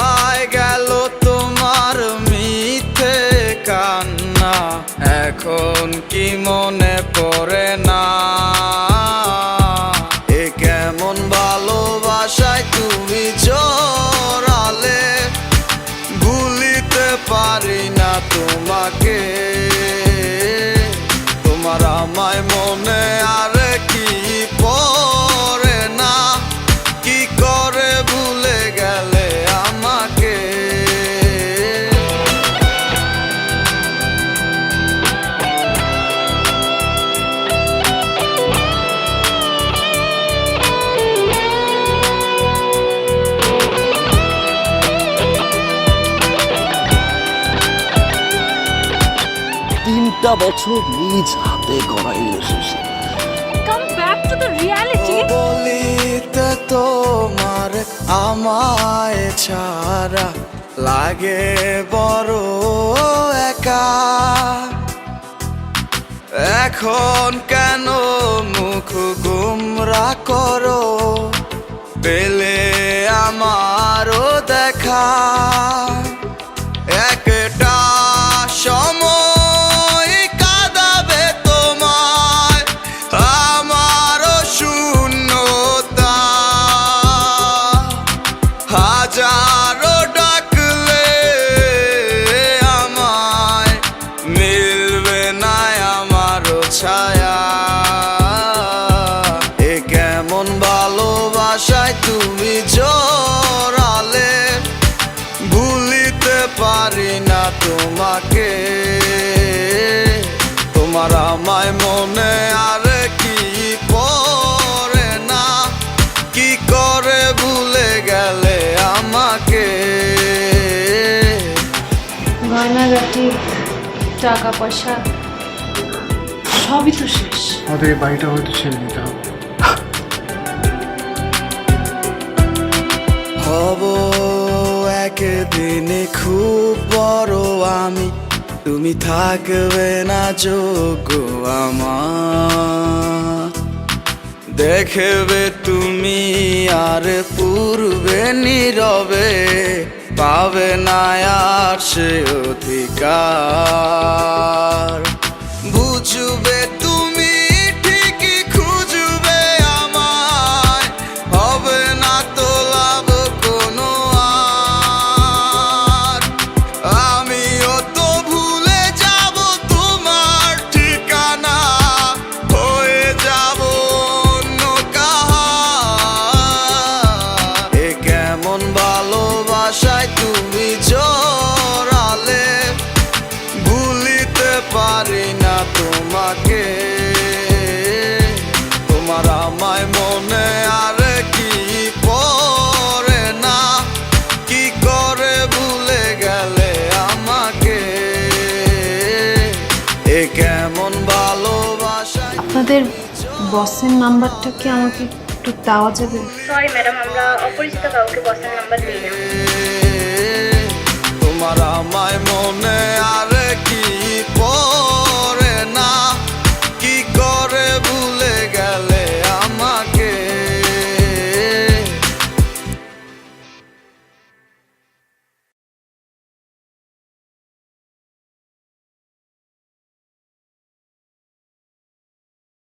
কোথায় গেল তোমার মিথে কান্না? এখন কি মনে পড়ে না? তিনটা বছর নিজ হাতে গড়া রিলেশনশিপ. বলিতে তোমার আমায় ছাড়া লাগে বড় একা। এখন কেন মুখ গুমরা করো? পেলে আমারও দেখা। তোমাকে। তোমার আমায় মনে আর কি পড়ে না? কি করে ভুলে গেলে আমাকে? গয়নাগাটি টাকা পয়সা সবই তো শেষ। আমাদের এই বাড়িটা হয়তো ছেড়ে দিতে হবে। হব একদিনে খুব আমি তুমি থাকবে না যোগ্য আমার। দেখবে তুমি আর পূর্বে নীরবে, পাবে না আর সে অধিকার। কেমন ভালোবাসা। আপনাদের বসের নাম্বারটা কি আমাকে একটু দেওয়া যাবে? সরি ম্যাডাম আমরা অপরিচিত কাউকে বসের নাম্বার দিই না। তোমার আমায় মনে আর কি পড়